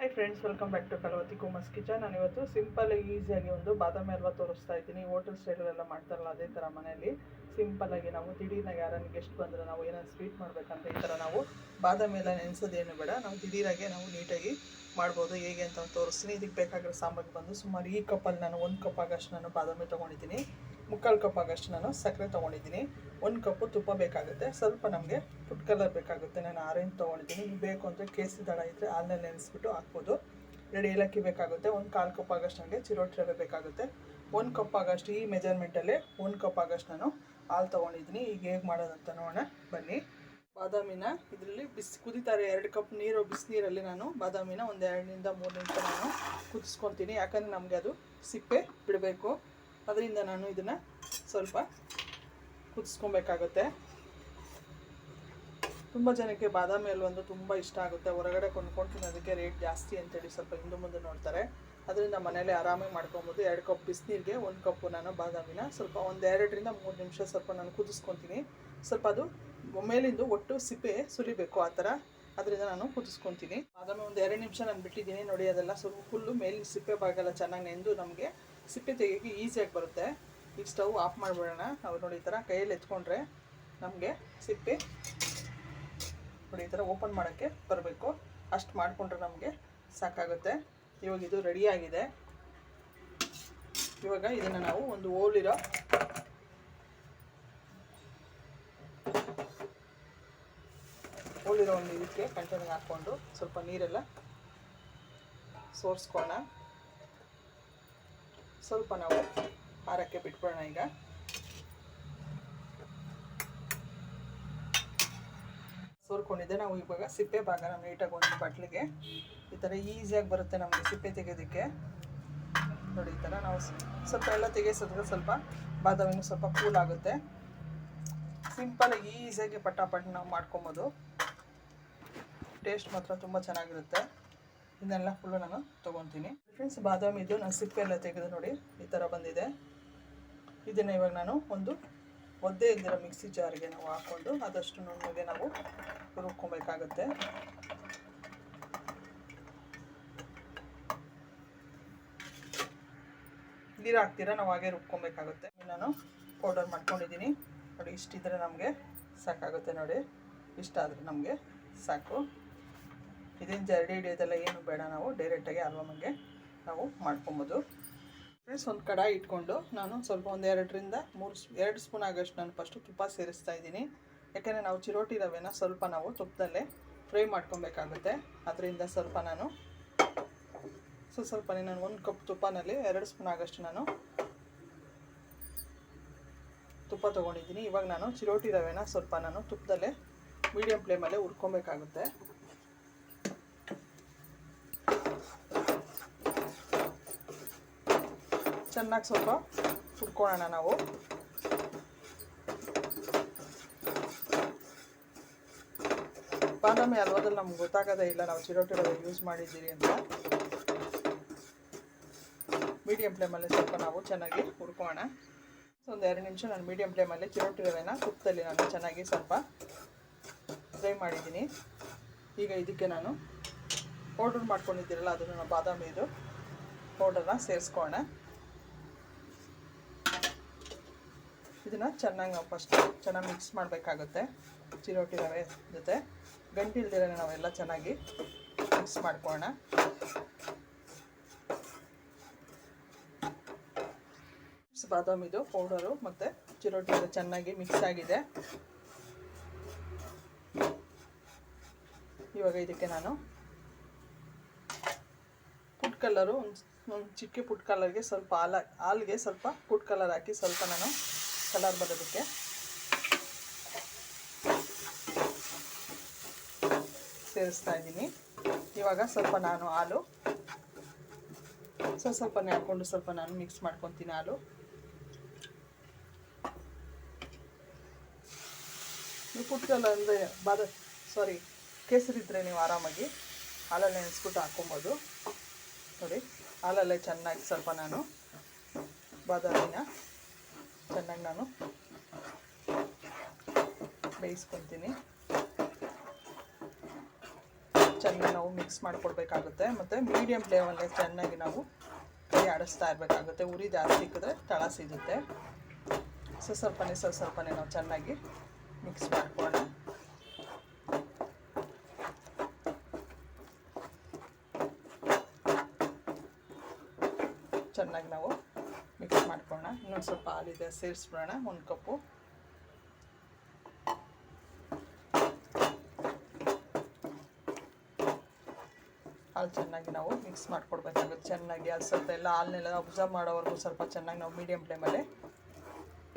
Hi friends welcome back to Kalavathi ಕುಮಸ್ kitchen ನಾನು ಇವತ್ತು simple ಈಸಿಯಾಗಿ ಒಂದು ಬಾದಾಮಿ ಅಲ್ವಾ ತೋರಿಸ್ತಾ ಇದ್ದೀನಿ. ಹೋಟೆಲ್ ಸ್ಟೈಲಲ್ಲೆಲ್ಲ ಮಾಡ್ತಾರಲ್ಲ ಅದೇ ಥರ ಮನೆಯಲ್ಲಿ. ಸಿಂಪಲ್ ಆಗಿ ನಾವು ದಿಢೀರ್ನಾಗ ಯಾರನ್ನ ಗೆಸ್ಟ್ ಬಂದರೆ ನಾವು ಏನಾದ್ರು ಸ್ವೀಟ್ ಮಾಡಬೇಕಂತ ಈ ಥರ ನಾವು ಬಾದಾಮಿ ಎಲ್ಲ ನೆನೆಸೋದೇನು ಬೇಡ. ನಾವು ದಿಢೀರಾಗೆ ನಾವು ನೀಟಾಗಿ ಮಾಡ್ಬೋದು. ಹೇಗೆ ಅಂತ ತೋರಿಸ್ತೀನಿ. ಇದಕ್ಕೆ ಬೇಕಾಗಿರೋ ಸಾಮಗ್ರಿ ಬಂದು ಸುಮಾರು ಈ ಕಪ್ಪಲ್ಲಿ ನಾನು ಒಂದು ಕಪ್ ಆಗಷ್ಟು ನಾನು ಬಾದಾಮಿ ತೊಗೊಂಡಿದ್ದೀನಿ. ಮುಕ್ಕಾಲು ಕಪ್ ಆಗೋಷ್ಟು ನಾನು ಸಕ್ಕರೆ ತೊಗೊಂಡಿದ್ದೀನಿ. ಒಂದು ಕಪ್ಪು ತುಪ್ಪ ಬೇಕಾಗುತ್ತೆ. ಸ್ವಲ್ಪ ನಮಗೆ ಫುಡ್ ಕಲರ್ ಬೇಕಾಗುತ್ತೆ. ನಾನು ಆರೆಂಜ್ ತೊಗೊಂಡಿದ್ದೀನಿ. ನೀವು ಬೇಕು ಅಂದರೆ ಕೇಸರಿ ದಳ ಇದ್ದರೆ ಹಾಲಲ್ಲಿ ನೆನೆಸ್ಬಿಟ್ಟು ಹಾಕ್ಬೋದು. ಎರಡು ಏಲಕ್ಕಿ ಬೇಕಾಗುತ್ತೆ. ಒಂದು ಕಾಲು ಕಪ್ ಆಗೋಷ್ಟು ನನಗೆ ಚಿರೋಟಿ ರವೆ ಬೇಕಾಗುತ್ತೆ. ಒಂದು ಕಪ್ ಆಗೋಷ್ಟು ಈ ಮೆಜರ್ಮೆಂಟಲ್ಲಿ ಒಂದು ಕಪ್ ಆಗೋಷ್ಟು ನಾನು ಹಾಲು ತೊಗೊಂಡಿದ್ದೀನಿ. ಈಗ ಹೇಗೆ ಮಾಡೋದಂತ ನೋಡೋಣ. ಬನ್ನಿ. ಬಾದಾಮಿನ ಇದರಲ್ಲಿ ಬಿಸಿ ಕುದಿತಾರೆ. ಎರಡು ಕಪ್ ನೀರು ಬಿಸಿನೀರಲ್ಲಿ ನಾನು ಬಾದಾಮಿನ ಒಂದು ಎರಡರಿಂದ ಮೂರು ನಿಮಿಷ ನಾನು ಕುದಿಸ್ಕೊತೀನಿ ಯಾಕಂದರೆ ನಮಗೆ ಅದು ಸಿಪ್ಪೆ ಬಿಡಬೇಕು. ಅದರಿಂದ ನಾನು ಇದನ್ನು ಸ್ವಲ್ಪ ಕುದಿಸ್ಕೊಬೇಕಾಗುತ್ತೆ. ತುಂಬ ಜನಕ್ಕೆ ಬಾದಾಮಿ ಹಲ್ವಂದು ತುಂಬ ಇಷ್ಟ ಆಗುತ್ತೆ. ಹೊರಗಡೆ ಕೊಂಡ್ಕೊಂಡು ತಿನ್ನೋದಕ್ಕೆ ರೇಟ್ ಜಾಸ್ತಿ ಅಂತೇಳಿ ಸ್ವಲ್ಪ ಹಿಂದೆ ಮುಂದೆ ನೋಡ್ತಾರೆ. ಅದರಿಂದ ಮನೇಲಿ ಆರಾಮಾಗಿ ಮಾಡ್ಕೊಬೋದು. ಎರಡು ಕಪ್ ಬಿಸಿನೀರಿಗೆ, ಒಂದು ಕಪ್ಪು ನಾನು ಬಾದಾಮಿನ. ಸ್ವಲ್ಪ ಒಂದು ಎರಡರಿಂದ ಮೂರು ನಿಮಿಷ ಸ್ವಲ್ಪ ನಾನು ಕುದಿಸ್ಕೊತೀನಿ. ಸ್ವಲ್ಪ ಅದು ಮೇಲಿಂದು ಒಟ್ಟು ಸಿಪ್ಪೆ ಸುಲಿಬೇಕು ಆ ಥರ. ಅದರಿಂದ ನಾನು ಕುದಿಸ್ಕೊತೀನಿ. ಬಾದಾಮಿ ಒಂದು ಎರಡು ನಿಮಿಷ ನಾನು ಬಿಟ್ಟಿದ್ದೀನಿ. ನೋಡಿ, ಅದೆಲ್ಲ ಸ್ವಲ್ಪ ಫುಲ್ಲು ಮೇಲಿನ ಸಿಪ್ಪೆ ಭಾಗೆಲ್ಲ ಚೆನ್ನಾಗಿ ನೆಂದು ನಮಗೆ ಸಿಪ್ಪೆ ತೆಗಿಯೋಕ್ಕೆ ಈಸಿಯಾಗಿ ಬರುತ್ತೆ. ಈಗ ಸ್ಟವ್ ಆಫ್ ಮಾಡಿಬಿಡೋಣ. ನಾವು ನೋಡಿ ಈ ಥರ ಕೈಯಲ್ಲಿ ಎತ್ಕೊಂಡ್ರೆ ನಮಗೆ ಸಿಪ್ಪೆ ನೋಡಿ ಈ ಥರ ಓಪನ್ ಮಾಡೋಕ್ಕೆ ಬರಬೇಕು. ಅಷ್ಟು ಮಾಡಿಕೊಂಡ್ರೆ ನಮಗೆ ಸಾಕಾಗುತ್ತೆ. ಇವಾಗ ಇದು ರೆಡಿಯಾಗಿದೆ ಇವಾಗ ಇದನ್ನು ನಾವು ಒಂದು ಓಲಿರೋ ಓಲಿರೋ ಒಂದು ಇದಕ್ಕೆ ಕಂಟೈನರ್ ಹಾಕ್ಕೊಂಡು ಸ್ವಲ್ಪ ನೀರೆಲ್ಲ ಸೋರಿಸ್ಕೊಳ್ಳೋಣ. ಸ್ವಲ್ಪ ನಾವು ಆರಕ್ಕೆ ಬಿಟ್ಬಿಡೋಣ ಈಗ. ಸೋರ್ಕೊಂಡಿದ್ದೆ ನಾವು ಇವಾಗ ಸಿಪ್ಪೆ ಭಾಗ ನಾವು ನೀಟಾಗಿ ಒಂದು ಬಟ್ಲಿಗೆ. ಈ ಥರ ಈಸಿಯಾಗಿ ಬರುತ್ತೆ ನಮಗೆ ಸಿಪ್ಪೆ ತೆಗೆಯೋದಕ್ಕೆ. ನೋಡಿ, ಈ ಥರ ನಾವು ಸ್ವಲ್ಪ ಎಲ್ಲ ತೆಗೆಸಿದ್ರೆ ಸ್ವಲ್ಪ ಬಾದಾಮಿನೂ ಸ್ವಲ್ಪ ಕೂಲ್ ಆಗುತ್ತೆ. ಸಿಂಪಲಾಗಿ ಈಸಿಯಾಗಿ ಪಟಾಪಟ್ ನಾವು ಮಾಡ್ಕೊಬೋದು. ಟೇಸ್ಟ್ ಮಾತ್ರ ತುಂಬ ಚೆನ್ನಾಗಿರುತ್ತೆ. ಇದನ್ನೆಲ್ಲ ಫುಲ್ಲು ನಾನು ತೊಗೊತೀನಿ. ಫ್ರೆಂಡ್ಸ್ ಬಾದಾಮಿದು ನಾನು ಸಿಪ್ಪೆ ಎಲ್ಲ ತೆಗೆದು ನೋಡಿ, ಈ ಥರ ಬಂದಿದೆ. ಇದನ್ನು ಇವಾಗ ನಾನು ಒಂದು ಒದ್ದೆ ಇದ್ದಿರೋ ಮಿಕ್ಸಿ ಜಾರಿಗೆ ನಾವು ಹಾಕ್ಕೊಂಡು ಆದಷ್ಟು ನುಣ್ಣಗೆ ನಾವು ರುಬ್ಕೊಬೇಕಾಗುತ್ತೆ. ನೀರು ಹಾಕ್ತೀರ ನಾವು ಹಾಗೆ ರುಬ್ಕೊಬೇಕಾಗುತ್ತೆ. ನಾನು ಪೌಡರ್ ಮಾಡ್ಕೊಂಡಿದ್ದೀನಿ. ನೋಡಿ, ಇಷ್ಟಿದ್ರೆ ನಮಗೆ ಸಾಕಾಗುತ್ತೆ ನೋಡಿ. ಇಷ್ಟ ಆದರೆ ನಮಗೆ ಸಾಕು. ಇದೇನು ಜರಡಿ ಹಿಡಿಯೋದೆಲ್ಲ ಏನು ಬೇಡ ನಾವು ಡೈರೆಕ್ಟಾಗಿ ಅಲ್ವಮಗೆ ನಾವು ಮಾಡ್ಕೊಬೋದು. ಫ್ರೆಂಡ್ಸ್ ಒಂದು ಕಡಾಯಿ ಇಟ್ಕೊಂಡು ನಾನು ಸ್ವಲ್ಪ ಒಂದು ಎರಡರಿಂದ ಮೂರು ಎರಡು ಸ್ಪೂನ್ ಆಗೋಷ್ಟು ನಾನು ಫಸ್ಟು ತುಪ್ಪ ಸೇರಿಸ್ತಾ ಇದ್ದೀನಿ. ಯಾಕೆಂದರೆ ನಾವು ಚಿರೋಟಿ ರವೆನ ಸ್ವಲ್ಪ ನಾವು ತುಪ್ಪದಲ್ಲೇ ಫ್ರೈ ಮಾಡ್ಕೊಬೇಕಾಗುತ್ತೆ. ಅದರಿಂದ ಸ್ವಲ್ಪ ನಾನು ಸೊ ಸ್ವಲ್ಪನೇ ನಾನು ಒಂದು ಕಪ್ ತುಪ್ಪನಲ್ಲಿ ಎರಡು ಸ್ಪೂನ್ ಆಗೋಷ್ಟು ನಾನು ತುಪ್ಪ ತೊಗೊಂಡಿದ್ದೀನಿ. ಇವಾಗ ನಾನು ಚಿರೋಟಿ ರವೆನ ಸ್ವಲ್ಪ ನಾನು ತುಪ್ಪದಲ್ಲೇ ಮೀಡಿಯಮ್ ಫ್ಲೇಮಲ್ಲೇ ಹುರ್ಕೊಬೇಕಾಗುತ್ತೆ. ಚೆನ್ನಾಗಿ ಸ್ವಲ್ಪ ಸುಟ್ಕೊಳ್ಳೋಣ ನಾವು. ಬಾದಾಮಿ ಹಲ್ವಾದಲ್ಲಿ ನಮ್ಗೆ ಗೊತ್ತಾಗೋದೇ ಇಲ್ಲ ನಾವು ಚಿರೋಟಿ ರವೆ ಯೂಸ್ ಮಾಡಿದ್ದೀರಿ ಅಂತ. ಮೀಡಿಯಮ್ ಫ್ಲೇಮಲ್ಲಿ ಸ್ವಲ್ಪ ನಾವು ಚೆನ್ನಾಗಿ ಹುರ್ಕೋಣ ಒಂದು ಎರಡು ನಿಮಿಷ ನಾನು ಮೀಡಿಯಂ ಫ್ಲೇಮಲ್ಲಿ ಚಿರೋಟಿ ತುಪ್ಪದಲ್ಲಿ ನಾನು ಚೆನ್ನಾಗಿ ಸ್ವಲ್ಪ ಫ್ರೈ ಮಾಡಿದ್ದೀನಿ. ಈಗ ಇದಕ್ಕೆ ನಾನು ಪೌಡರ್ ಮಾಡ್ಕೊಂಡಿದ್ದೀರಲ್ಲ, ಅದನ್ನು ಬಾದಾಮಿದು ಪೌಡರ್ನ ಸೇರಿಸ್ಕೊಳ್ಳೋಣ. ಇದನ್ನು ಚೆನ್ನಾಗಿ ನಾವು ಫಸ್ಟ್ ಚೆನ್ನಾಗಿ ಮಿಕ್ಸ್ ಮಾಡಬೇಕಾಗುತ್ತೆ. ಚಿರೋಟಿ ರವೆ ಜೊತೆ. ಗಂಟಿಲ್ದಿರ ನಾವೆಲ್ಲ ಚೆನ್ನಾಗಿ ಮಿಕ್ಸ್ ಮಾಡ್ಕೊಳ್ಳೋಣ ಬಾದಾಮಿದು ಪೌಡರು ಮತ್ತು ಚಿರೋಟಿ ಚೆನ್ನಾಗಿ ಮಿಕ್ಸ್ ಆಗಿದೆ. ಇವಾಗ ಇದಕ್ಕೆ ನಾನು ಫುಡ್ ಕಲರು ಒಂದು ಒಂದು ಚಿಕ್ಕ ಫುಡ್ ಕಲರ್ಗೆ ಸ್ವಲ್ಪ ಹಾಲು, ಹಾಲಿಗೆ ಸ್ವಲ್ಪ ಫುಡ್ ಕಲರ್ ಹಾಕಿ ಸ್ವಲ್ಪ ನಾನು ಕಲರ್ ಬರೋದಕ್ಕೆ. ಸೇರಿಸ್ತಾ ಇದ್ದೀನಿ. ಇವಾಗ ಸ್ವಲ್ಪ ನಾನು ಹಾಲು. ಸ್ವಲ್ಪ ಸ್ವಲ್ಪ ಹಾಕ್ಕೊಂಡು ಸ್ವಲ್ಪ ನಾನು ಮಿಕ್ಸ್ ಮಾಡ್ಕೊತೀನಿ ಹಾಲು. ನೀವು ಫುಡ್ ಅಂದರೆ ಬಾದ ಸಾರಿ ಕೇಸರಿ ಇದ್ದರೆ ನೀವು ಆರಾಮಾಗಿ ಹಾಲಲ್ಲಿ ನೆನೆಸ್ಬಿಟ್ಟು ಹಾಕ್ಕೊಬೋದು. ನೋಡಿ, ಹಾಲಲ್ಲೇ ಚೆನ್ನಾಗಿ ಸ್ವಲ್ಪ ನಾನು ಬಾದಾಮಿನ ಚೆನ್ನಾಗಿ ನಾನು ಬೇಯಿಸ್ಕೊತೀನಿ ಚೆನ್ನಾಗಿ ನಾವು ಮಿಕ್ಸ್ ಮಾಡಿಕೊಡ್ಬೇಕಾಗುತ್ತೆ. ಮತ್ತು ಮೀಡಿಯಮ್ ಫ್ಲೇಮಲ್ಲೇ ಚೆನ್ನಾಗಿ ನಾವು ಕೈ ಆಡಿಸ್ತಾ ಇರಬೇಕಾಗುತ್ತೆ. ಉರಿ ಜಾಸ್ತಿ ಇಕ್ಕಿದ್ರೆ ತಳ ಸಿಗುತ್ತೆ. ಸೊ ಸ್ವಲ್ಪನೇ ಸ್ವಲ್ಪ ಸ್ವಲ್ಪನೇ ನಾವು ಚೆನ್ನಾಗಿ ಮಿಕ್ಸ್ ಮಾಡ್ಕೊಳ್ಳೋಣ ಚೆನ್ನಾಗಿ ನಾವು ಮಿಕ್ಸ್ ಇನ್ನೊಂದು ಸ್ವಲ್ಪ ಹಾಲಿದೆ, ಸೇರಿಸ್ಬಿಡೋಣ. ಒಂದು ಕಪ್ಪು. ಹಾಲು ಚೆನ್ನಾಗಿ ನಾವು ಮಿಕ್ಸ್ ಮಾಡ್ಕೊಡ್ಬೇಕಾಗುತ್ತೆ. ಚೆನ್ನಾಗಿ ಅದು ಸ್ವಲ್ಪ ಎಲ್ಲ ಹಾಲನ್ನೆಲ್ಲ ಅಬ್ಸರ್ವ್ ಮಾಡೋವರೆಗೂ ಸ್ವಲ್ಪ ಚೆನ್ನಾಗಿ ನಾವು ಮೀಡಿಯಮ್ ಫ್ಲೇಮಲ್ಲೇ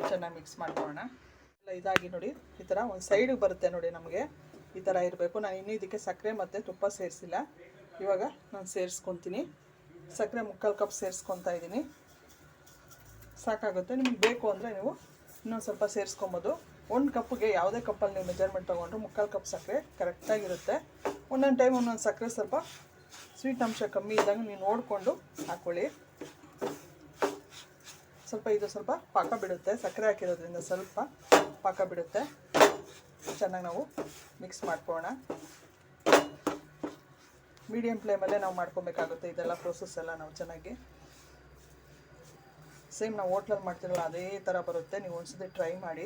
ಚೆನ್ನಾಗಿ ಮಿಕ್ಸ್ ಮಾಡ್ಕೊಳ್ಳೋಣ. ಎಲ್ಲ ಇದಾಗಿ ನೋಡಿ, ಈ ಥರ ಒಂದು ಸೈಡಿಗೆ ಬರುತ್ತೆ ನೋಡಿ ನಮಗೆ. ಈ ಥರ ಇರಬೇಕು. ನಾನು ಇನ್ನೂ ಇದಕ್ಕೆ ಸಕ್ಕರೆ ಮತ್ತು ತುಪ್ಪ ಸೇರಿಸಿಲ್ಲ. ಇವಾಗ ನಾನು ಸೇರಿಸ್ಕೊತೀನಿ. ಸಕ್ಕರೆ ಮುಕ್ಕಾಲು ಕಪ್ ಸೇರಿಸ್ಕೊತಾ ಇದ್ದೀನಿ. ಸಾಕಾಗುತ್ತೆ. ನಿಮ್ಗೆ ಬೇಕು ಅಂದರೆ ನೀವು ಇನ್ನೊಂದು ಸ್ವಲ್ಪ ಸೇರಿಸ್ಕೊಬೋದು. ಒಂದು ಕಪ್ಪಿಗೆ ಯಾವುದೇ ಕಪ್ಪಲ್ಲಿ ನೀವು ಮೆಜರ್ಮೆಂಟ್ ತೊಗೊಂಡ್ರು ಮುಕ್ಕಾಲು ಕಪ್ ಸಕ್ಕರೆ ಕರೆಕ್ಟಾಗಿರುತ್ತೆ ಒಂದೊಂದು ಟೈಮ್ ಒಂದೊಂದು ಸಕ್ಕರೆ ಸ್ವಲ್ಪ ಸ್ವೀಟ್ ಅಂಶ ಕಮ್ಮಿ ಇದ್ದಂಗೆ ನೀವು ನೋಡಿಕೊಂಡು ಹಾಕ್ಕೊಳ್ಳಿ ಸ್ವಲ್ಪ ಇದು ಸ್ವಲ್ಪ ಪಾಕ ಬಿಡುತ್ತೆ. ಸಕ್ಕರೆ ಹಾಕಿರೋದ್ರಿಂದ ಸ್ವಲ್ಪ ಪಾಕ ಬಿಡುತ್ತೆ. ಚೆನ್ನಾಗಿ ನಾವು ಮಿಕ್ಸ್ ಮಾಡ್ಕೊಳ್ಳೋಣ. ಮೀಡಿಯಮ್ ಫ್ಲೇಮಲ್ಲೇ ನಾವು ಮಾಡ್ಕೊಬೇಕಾಗುತ್ತೆ. ಇದೆಲ್ಲ ಪ್ರೋಸೆಸ್ ಎಲ್ಲ ನಾವು ಚೆನ್ನಾಗಿ. ಸೇಮ್ ನಾವು ಹೋಟ್ಲಲ್ಲಿ ಮಾಡ್ತಿರಲ್ಲ, ಅದೇ ಥರ ಬರುತ್ತೆ. ನೀವು ಒಂದ್ಸತಿ ಟ್ರೈ ಮಾಡಿ.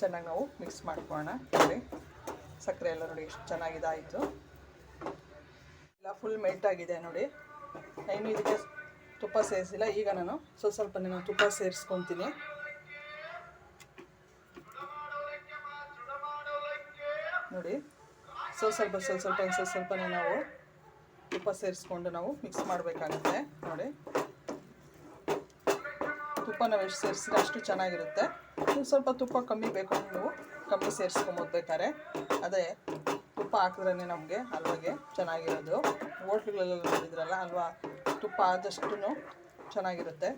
ಚೆನ್ನಾಗಿ ನಾವು ಮಿಕ್ಸ್ ಮಾಡ್ಕೊಳ್ಳೋಣ. ನೋಡಿ, ಸಕ್ಕರೆ ಎಲ್ಲ ನೋಡಿ ಎಷ್ಟು ಚೆನ್ನಾಗಿದಾಯಿತು. ಎಲ್ಲ ಫುಲ್ ಮೆಲ್ಟ್ ಆಗಿದೆ ನೋಡಿ. ನಾನು ಇದಕ್ಕೆ ತುಪ್ಪ ಸೇರಿಸಿಲ್ಲ. ಈಗ ನಾನು ಸ್ವಲ್ಪ ಸ್ವಲ್ಪ ನಾನು ತುಪ್ಪ ಸೇರಿಸ್ಕೊತೀನಿ. ನೋಡಿ, ಸ್ವಲ್ಪ ಸ್ವಲ್ಪ ಸ್ವಲ್ಪ ಸ್ವಲ್ಪ ಸ್ವಲ್ಪ ಸ್ವಲ್ಪನೇ ನಾವು ತುಪ್ಪ ಸೇರಿಸ್ಕೊಂಡು ನಾವು ಮಿಕ್ಸ್ ಮಾಡಬೇಕಾಗುತ್ತೆ. ನೋಡಿ. ತುಪ್ಪ ನಾವು ಎಷ್ಟು ಸೇರಿಸಿದ್ರೆ ಅಷ್ಟು ಚೆನ್ನಾಗಿರುತ್ತೆ. ನೀವು ಸ್ವಲ್ಪ ತುಪ್ಪ ಕಮ್ಮಿ ಬೇಕು ನೀವು ಕಮ್ಮಿ ಸೇರಿಸ್ಕೊಂಬೋದು ಬೇಕಾದ್ರೆ ಅದೇ ತುಪ್ಪ ಹಾಕಿದ್ರೇ ನಮಗೆ ಹಲ್ವಾಗೆ ಚೆನ್ನಾಗಿರೋದು. ಹೋಟ್ಲುಗಳಲ್ಲಿ ನೋಡಿದ್ರಲ್ಲ ಹಲ್ವಾ ತುಪ್ಪ ಆದಷ್ಟು ಚೆನ್ನಾಗಿರುತ್ತೆ.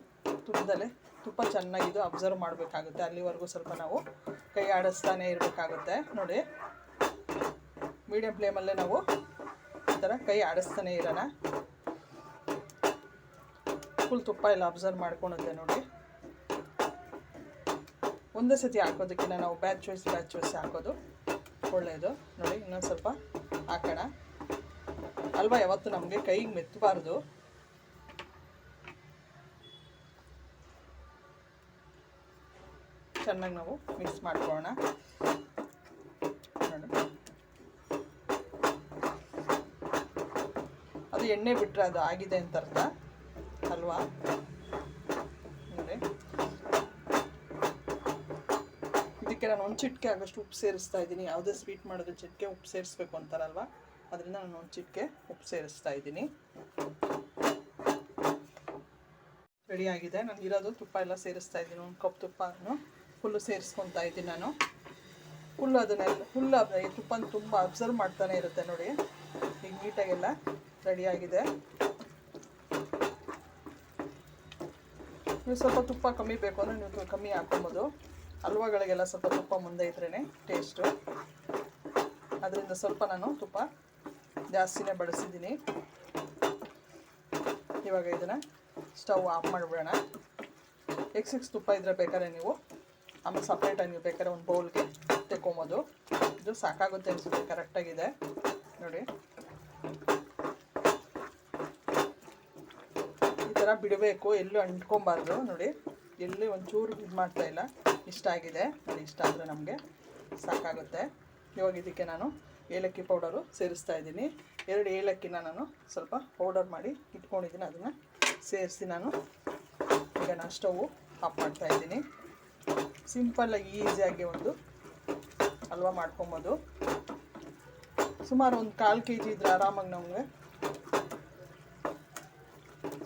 ತುಪ್ಪದಲ್ಲೇ ತುಪ್ಪ ಚೆನ್ನಾಗಿದ್ದು ಅಬ್ಸರ್ವ್ ಮಾಡಬೇಕಾಗುತ್ತೆ. ಅಲ್ಲಿವರೆಗೂ ಸ್ವಲ್ಪ ನಾವು ಕೈ ಆಡಿಸ್ತಾನೆ ಇರಬೇಕಾಗುತ್ತೆ. ನೋಡಿ ಮೀಡಿಯಮ್ ಫ್ಲೇಮಲ್ಲೇ ನಾವು ಈ ಥರ ಕೈ ಆಡಿಸ್ತಾನೆ ಇರೋಣ. ಫುಲ್ ತುಪ್ಪ ಎಲ್ಲ ಅಬ್ಸರ್ವ್ ಮಾಡ್ಕೊಳುತ್ತೆ ನೋಡಿ. ಒಂದೇ ಸತಿ ಹಾಕೋದಕ್ಕಿಂತ ನಾವು ಬ್ಯಾಚ್ ವೈಸ್ ಬ್ಯಾಚ್ ವೈಸ್ ಹಾಕೋದು. ಒಳ್ಳೆಯದು ನೋಡಿ, ಇನ್ನೊಂದು ಸ್ವಲ್ಪ ಹಾಕೋಣ. ಅಲ್ವಾ, ಯಾವತ್ತು ನಮಗೆ ಕೈಗೆ ಮೆತ್ತಬಾರ್ದು. ಚೆನ್ನಾಗಿ ನಾವು ಮಿಕ್ಸ್ ಮಾಡ್ಕೊಳ್ಳೋಣ. ಅದು ಎಣ್ಣೆ ಬಿಟ್ಟರೆ ಅದು ಆಗಿದೆ ಅಂತ ಅರ್ಥ. ಅಲ್ವಾ? ನಾನು ಒಂದು ಚಿಟಿಕೆ ಆಗೋಷ್ಟು ಉಪ್ಪು ಸೇರಿಸ್ತಾ ಇದ್ದೀನಿ. ಯಾವುದೇ ಸ್ವೀಟ್ ಮಾಡಿದ್ರೆ ಚಿಟಿಕೆ ಉಪ್ಪು ಸೇರಿಸ್ಬೇಕು ಅಂತಾರಲ್ವ? ಅದರಿಂದ ನಾನು ಒಂದು ಚಿಟಿಕೆ ಉಪ್ಪು ಸೇರಿಸ್ತಾ ಇದ್ದೀನಿ. ಆಗಿದೆ. ನಾನು ಇರೋದು ತುಪ್ಪ ಎಲ್ಲ ಸೇರಿಸ್ತಾ ಇದ್ದೀನಿ. ಒಂದು ಕಪ್ ತುಪ್ಪನು ಫುಲ್ಲು ಸೇರಿಸ್ಕೊತಾ ಇದ್ದೀನಿ ನಾನು. ಫುಲ್ ಅದನ್ನೆಲ್ಲ ಫುಲ್ ಈ ತುಪ್ಪನ ತುಂಬ ಅಬ್ಸರ್ವ್ ಮಾಡ್ತಾನೆ ಇರುತ್ತೆ ನೋಡಿ. ಈಗ ನೀಟಾಗೆಲ್ಲ ರೆಡಿಯಾಗಿದೆ ನೀವು ಸ್ವಲ್ಪ ತುಪ್ಪ ಕಮ್ಮಿ ಬೇಕು ಅಂದರೆ ನೀವು ಕಮ್ಮಿ ಹಾಕೊಬೋದು. ಹಲ್ವಾಗಳಿಗೆಲ್ಲ ಸ್ವಲ್ಪ ತುಪ್ಪ ಮುಂದೆ ಇದ್ರೇ ಟೇಸ್ಟು ಅದರಿಂದ ಸ್ವಲ್ಪ ನಾನು ತುಪ್ಪ ಜಾಸ್ತಿನೇ ಬಳಸಿದ್ದೀನಿ. ಇವಾಗ ಇದನ್ನು ಸ್ಟವ್ ಆಫ್ ಮಾಡಿಬಿಡೋಣ. ಎಕ್ಸ್ ತುಪ್ಪ ಇದ್ರೆ ಬೇಕಾದ್ರೆ ನೀವು, ಆಮೇಲೆ ಸಪ್ರೇಟಾಗಿ ನೀವು ಬೇಕಾದ್ರೆ ಒಂದು ಬೌಲ್ಗೆ ತೆಕ್ಕೊಂಬೋದು. ಇದು ಸಾಕಾಗುತ್ತೆ ಅನಿಸುತ್ತೆ ಕರೆಕ್ಟಾಗಿದೆ ನೋಡಿ. ಈ ಥರ ಬಿಡಬೇಕು, ಎಲ್ಲೂ ಅಂಟ್ಕೊಬಾರ್ದು, ನೋಡಿ. ಎಲ್ಲಿ ಒಂಚೂರು ಇದು ಮಾಡ್ತಾ ಇಲ್ಲ. ಇಷ್ಟ ಆಗಿದೆ. ಅದು ಇಷ್ಟ ಆದರೆ ನಮಗೆ ಸಾಕಾಗುತ್ತೆ. ಇವಾಗ ಇದಕ್ಕೆ ನಾನು ಏಲಕ್ಕಿ ಪೌಡರು ಸೇರಿಸ್ತಾ ಇದ್ದೀನಿ. ಎರಡು ಏಲಕ್ಕಿನ ನಾನು ಸ್ವಲ್ಪ ಪೌಡರ್ ಮಾಡಿ ಇಟ್ಕೊಂಡಿದ್ದೀನಿ. ಅದನ್ನು ಸೇರಿಸಿ ನಾನು ಈಗ ನಾನು ಸ್ಟವ್ ಆಫ್ ಮಾಡ್ತಾ ಇದ್ದೀನಿ. ಸಿಂಪಲ್ಲಾಗಿ ಈಸಿಯಾಗಿ ಒಂದು ಹಲ್ವಾ ಮಾಡ್ಕೊಬೋದು. ಸುಮಾರು ಒಂದು ಕಾಲು ಕೆ ಜಿ ಇದ್ರೆ ಆರಾಮಾಗಿ ನಮಗೆ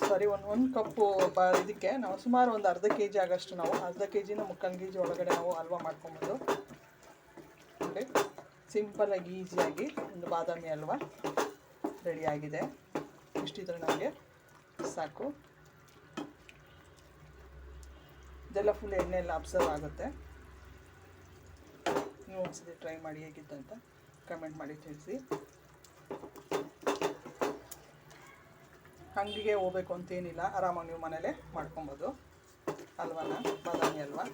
ಸಾರಿ, ಒಂದು ಒಂದು ಕಪ್ಪು ಇದಕ್ಕೆ ನಾವು ಸುಮಾರು ಒಂದು ಅರ್ಧ ಕೆ ಜಿ ಆಗೋಷ್ಟು ನಾವು, ಅರ್ಧ ಕೆ ಜಿನ ಮುಕ್ಕಾಲು ಕೆ ಜಿ ಒಳಗಡೆ ನಾವು ಹಲ್ವಾ ಮಾಡ್ಕೊಬೋದು ಓಕೆ ಸಿಂಪಲಾಗಿ ಈಸಿಯಾಗಿ ಒಂದು ಬಾದಾಮಿ ಹಲ್ವಾ ರೆಡಿಯಾಗಿದೆ ಇಷ್ಟಿದ್ರೆ ನಮಗೆ? ಸಾಕು. ಇದೆಲ್ಲ ಫುಲ್ ಎಣ್ಣೆ ಎಲ್ಲ ಅಬ್ಸರ್ವ್ ಆಗುತ್ತೆ. ನೀವು ಒಂದ್ಸತಿ ಟ್ರೈ ಮಾಡಿ ಹೇಗಿತ್ತು ಅಂತ ಕಮೆಂಟ್ ಮಾಡಿ ತಿಳಿಸಿ. ಅಂಗಡಿಗೆ ಹೋಗ್ಬೇಕು ಅಂತೇನಿಲ್ಲ ಆರಾಮಾಗಿ ನೀವು ಮನೇಲೆ ಮಾಡ್ಕೊಬೋದು. ಹಲ್ವಾನ ಬಾದಾಮಿ ಹಲ್ವಾ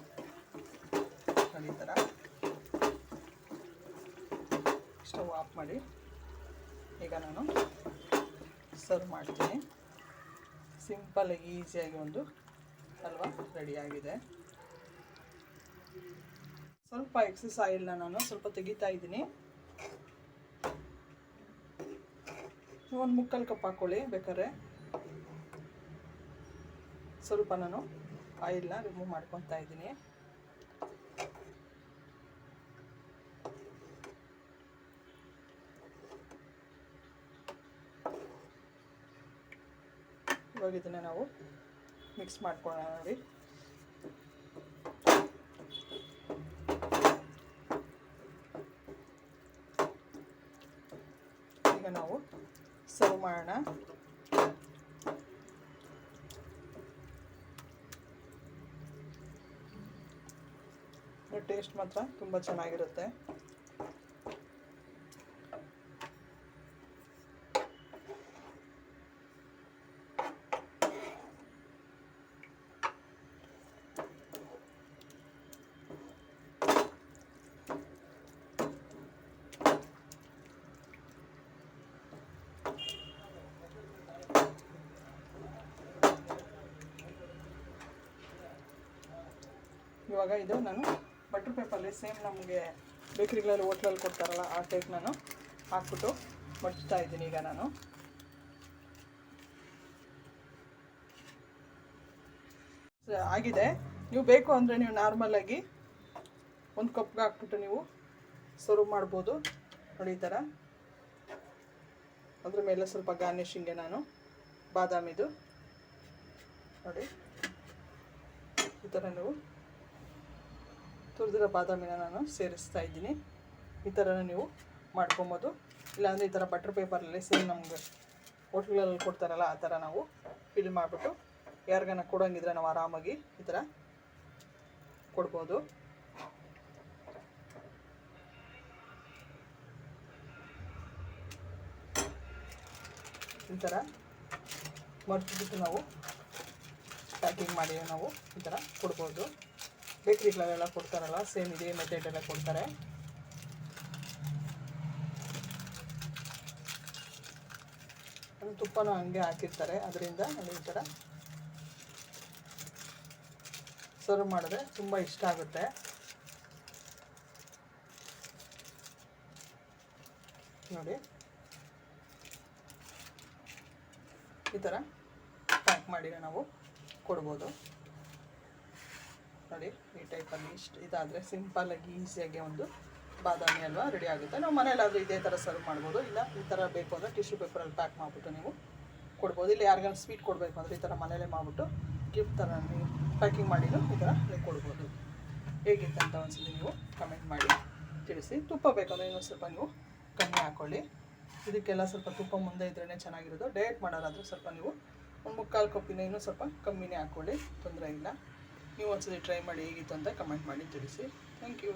ಈ ಥರ. ಸ್ಟವ್ ಆಫ್ ಮಾಡಿ. ಈಗ ನಾನು ಸರ್ವ್ ಮಾಡ್ತೀನಿ. ಸಿಂಪಲ್ ಈಸಿಯಾಗಿ ಒಂದು ಹಲ್ವಾ ರೆಡಿಯಾಗಿದೆ ಸ್ವಲ್ಪ ಎಕ್ಸಸ್ ಆಯಿಲ್ನ ನಾನು ಸ್ವಲ್ಪ ತೆಗಿತಾ ಇದ್ದೀನಿ. ಒಂದು ಮುಕ್ಕಲ್ ಕಪ್ ಹಾಕ್ಕೊಳ್ಳಿ ಬೇಕಾದ್ರೆ. ಸ್ವಲ್ಪ ನಾನು ಆಯಿಲ್ನ ರಿಮೂವ್ ಮಾಡ್ಕೊತಾ ಇದ್ದೀನಿ. ಇವಾಗ ಇದನ್ನು ನಾವು ಮಿಕ್ಸ್ ಮಾಡ್ಕೊಳ್ಳೋಣ ನೋಡಿ. ಈಗ ನಾವು ಸರ್ವ್ ಮಾಡೋಣ. ಟೇಸ್ಟ್ ಮಾತ್ರ ತುಂಬ ಚೆನ್ನಾಗಿರುತ್ತೆ. ಇವಾಗ ಇದು ನಾನು ಬಟರ್ ಪೇಪರಲ್ಲಿ ಸೇಮ್ ನಮಗೆ ಬೇಕ್ರಿಗಳಲ್ಲಿ ಹೋಟ್ಲಲ್ಲಿ ಕೊಡ್ತಾರಲ್ಲ ಆ ಟೈಪ್ ನಾನು ಹಾಕ್ಬಿಟ್ಟು ಮಡಿಸ್ತಾ ಇದ್ದೀನಿ ಈಗ ನಾನು. ಆಗಿದೆ. ನೀವು ಬೇಕು ಅಂದರೆ ನೀವು ನಾರ್ಮಲಾಗಿ ಒಂದು ಕಪ್ಗೆ ಹಾಕ್ಬಿಟ್ಟು ನೀವು ಸರ್ವ್ ಮಾಡ್ಬೋದು. ನೋಡಿ ಈ ಥರ. ಅದ್ರ ಮೇಲೆ ಸ್ವಲ್ಪ ಗಾರ್ನಿಶಿಂಗೆ ನಾನು ಬಾದಾಮಿದು. ನೋಡಿ. ಈ ಥರ ನೀವು ತುರಿದಿರೋ ಬಾದಾಮಿನ ನಾನು ಸೇರಿಸ್ತಾ ಇದ್ದೀನಿ. ಈ ಥರ ನೀವು ಮಾಡ್ಕೊಬೋದು. ಇಲ್ಲಾಂದರೆ ಈ ಥರ ಬಟರ್ ಪೇಪರಲ್ಲಿ ಸೇಮ್ ನಮ್ಗೆ ಹೋಟ್ಲಲ್ಲಿ ಕೊಡ್ತಾರಲ್ಲ, ಆ ಥರ ನಾವು ಫಿಲ್ ಮಾಡಿಬಿಟ್ಟು ಯಾರಿಗಾನ ಕೊಡೋಂಗಿದ್ರೆ ನಾವು ಆರಾಮಾಗಿ ಈ ಥರ ಕೊಡ್ಬೋದು. ಈ ಥರ ಮರ್ಚಿಬಿಟ್ಟು ನಾವು ಪ್ಯಾಕಿಂಗ್ ಮಾಡಿ ನಾವು ಈ ಥರ ಕೊಡ್ಬೋದು. ಬೇಕ್ರಿಗಳೆಲ್ಲ ಕೊಡ್ತಾರಲ್ಲ ಸೇಮ್ ಇದೇ ಮೆಥಡೆಲ್ಲ ಕೊಡ್ತಾರೆ. ತುಪ್ಪನ ತುಪ್ಪನೂ ಹಂಗೆ ಹಾಕಿರ್ತಾರೆ, ಅದರಿಂದ ನಾನು ಈ ಥರ ಸರ್ವ್ ಮಾಡಿದ್ರೆ ತುಂಬ ಇಷ್ಟ ಆಗುತ್ತೆ. ನೋಡಿ. ಈ ಥರ ಪ್ಯಾಕ್ ಮಾಡಿರೋ ನಾವು ಕೊಡ್ಬೋದು. ನೋಡಿ, ಈ ಟೈಪಲ್ಲಿ ಇಷ್ಟು ಇದಾದರೆ ಸಿಂಪಲ್ಲಾಗಿ ಈಸಿಯಾಗಿ ಒಂದು ಬಾದಾಮಿ ಅಲ್ವಾ ರೆಡಿ ಆಗುತ್ತೆ. ನಾವು ಮನೇಲಾದರೂ ಇದೇ ಥರ ಸರ್ವ್ ಮಾಡ್ಬೋದು. ಇಲ್ಲ, ಈ ಥರ ಬೇಕು ಅಂದರೆ ಟಿಶ್ಯೂ ಪೇಪರಲ್ಲಿ ಪ್ಯಾಕ್ ಮಾಡಿಬಿಟ್ಟು ನೀವು ಕೊಡ್ಬೋದು. ಇಲ್ಲ ಯಾರಿಗಾದ್ರು ಸ್ವೀಟ್ ಕೊಡಬೇಕು ಅಂದರೆ ಈ ಥರ ಮನೇಲೇ ಮಾಡಿಬಿಟ್ಟು ಗಿಫ್ಟ್ ಥರ ನೀವು ಪ್ಯಾಕಿಂಗ್ ಮಾಡಿದ್ರು ಈ ಥರ ನೀವು ಕೊಡ್ಬೋದು. ಹೇಗಿತ್ತು ಅಂತ ಒಂದ್ಸಲಿ ನೀವು ಕಮೆಂಟ್ ಮಾಡಿ ತಿಳಿಸಿ. ತುಪ್ಪ ಬೇಕಂದರೆ ಇನ್ನೊಂದು ಸ್ವಲ್ಪ ನೀವು ಕಮ್ಮಿ ಹಾಕ್ಕೊಳ್ಳಿ ಇದಕ್ಕೆಲ್ಲ ಸ್ವಲ್ಪ ತುಪ್ಪ ಮುಂದೆ ಇದ್ರೇ ಚೆನ್ನಾಗಿರೋದು. ಡಯಟ್ ಮಾಡೋರಾದರೂ ಸ್ವಲ್ಪ ನೀವು ಒಂದು ಮುಕ್ಕಾಲು ಕಪ್ಪಿನ ಇನ್ನೂ ಸ್ವಲ್ಪ ಕಮ್ಮಿನೇ ಹಾಕ್ಕೊಳ್ಳಿ ತೊಂದರೆ ಇಲ್ಲ. ನೀವು ಒಂದ್ಸತಿ ಟ್ರೈ ಮಾಡಿ ಹೇಗಿತ್ತು ಅಂತ ಕಮೆಂಟ್ ಮಾಡಿ ತಿಳಿಸಿ. Thank you